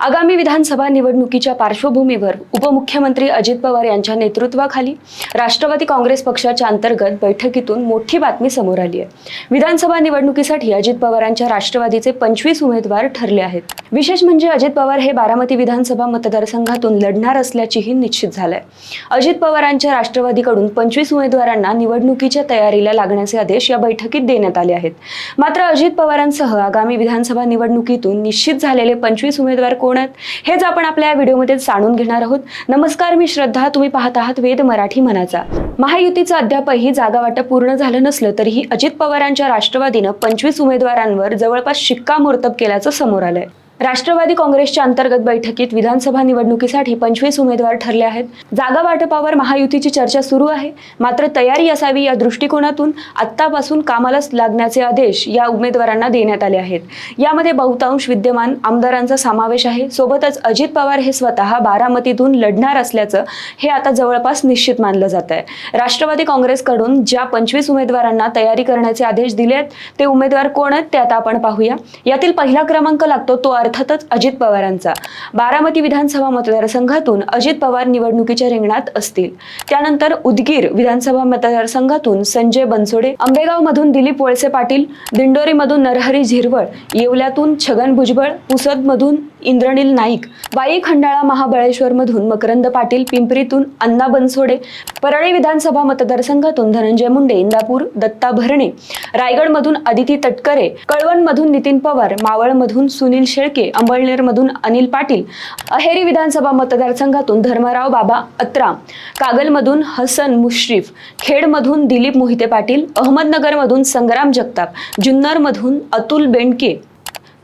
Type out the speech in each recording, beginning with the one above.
आगामी विधानसभा निवडणुकीच्या पार्श्वभूमीवर उपमुख्यमंत्री अजित पवार यांच्या नेतृत्वाखाली राष्ट्रवादी काँग्रेस पक्षाच्या अंतर्गत बैठकीतून मोठी बातमी समोर आली आहे. विधानसभा निवडणुकीसाठी अजित पवारांच्या राष्ट्रवादीचे पंचवीस उमेदवार ठरले आहेत. विशेष म्हणजे अजित पवार हे बारामती विधानसभा मतदारसंघातून लढणार असल्याचीही निश्चित झालंय. अजित पवारांच्या राष्ट्रवादीकडून पंचवीस उमेदवारांना निवडणुकीच्या तयारीला लागण्याचे आदेश या बैठकीत देण्यात आले आहेत. मात्र अजित पवारांसह आगामी विधानसभा निवडणुकीतून निश्चित झालेले पंचवीस उमेदवार कोण आहेत हेच आपण आपल्या या व्हिडिओमध्ये जाणून घेणार आहोत. नमस्कार मी श्रद्धा. तुम्ही पाहत आहात वेद मराठी मनाचा. महायुतीचं अद्यापही जागा वाटप पूर्ण झालं नसलं तरीही अजित पवारांच्या राष्ट्रवादीनं पंचवीस उमेदवारांवर जवळपास शिक्कामोर्तब केल्याचं समोर आलंय. राष्ट्रवादी काँग्रेसच्या अंतर्गत बैठकीत विधानसभा निवडणुकीसाठी पंचवीस उमेदवार ठरले आहेत. जागा वाटपावर महायुतीची चर्चा सुरू आहे. मात्र तयारी असावी या दृष्टिकोनातून आत्तापासून कामालाच लागण्याचे आदेश या उमेदवारांना देण्यात आले आहेत. यामध्ये बहुतांश विद्यमान आमदारांचा समावेश आहे. सोबतच अजित पवार हे स्वतः बारामतीतून लढणार असल्याचं हे आता जवळपास निश्चित मानलं जात आहे. राष्ट्रवादी काँग्रेसकडून ज्या पंचवीस उमेदवारांना तयारी करण्याचे आदेश दिले आहेत ते उमेदवार कोण आहेत ते आता आपण पाहूया. यातील पहिला क्रमांक लागतो तो अर्थातच अजित पवारांचा. बारामती विधानसभा मतदारसंघातून अजित पवार निवडणुकीच्या रिंगणात असतील. त्यानंतर उदगीर विधानसभा मतदारसंघातून संजय बनसोडे आंबेगाव मधून दिलीप वळसे पाटील दिंडोरीमधून नरहरी झिरवळ येवल्यातून छगन भुजबळ पुसद मधून इंद्रनील नाईक वाई खंडाळा महाबळेश्वरमधून मकरंद पाटील पिंपरीतून अण्णा बनसोडे परळी विधानसभा मतदारसंघातून धनंजय मुंडे इंदापूर दत्ता भरणे रायगडमधून अदिती तटकरे कळवणमधून नितीन पवार मावळमधून सुनील शेळके अंबळनेरमधून अनिल पाटील अहेरी विधानसभा मतदारसंघातून धर्मराव बाबा अत्रा कागलमधून हसन मुश्रीफ खेडमधून दिलीप मोहिते पाटील अहमदनगरमधून संग्राम जगताप जुन्नरमधून अतुल बेंडके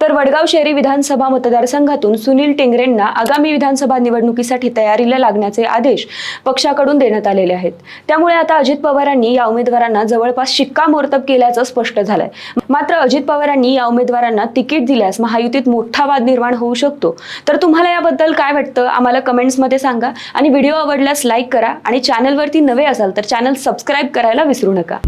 तर वडगाव शहरी विधानसभा मतदारसंघातून सुनील टेंगरेंना आगामी विधानसभा निवडणुकीसाठी तयारीला लागण्याचे आदेश पक्षाकडून देण्यात आलेले आहेत. त्यामुळे आता अजित पवारांनी या उमेदवारांना जवळपास शिक्कामोर्तब केल्याचं स्पष्ट झालंय. मात्र अजित पवारांनी या उमेदवारांना तिकीट दिल्यास महायुतीत मोठा वाद निर्माण होऊ शकतो. तर तुम्हाला याबद्दल काय वाटतं? आम्हाला कमेंट्समध्ये सांगा. आणि व्हिडिओ आवडल्यास लाईक करा. आणि चॅनलवरती नवे असाल तर चॅनल सबस्क्राईब करायला विसरू नका.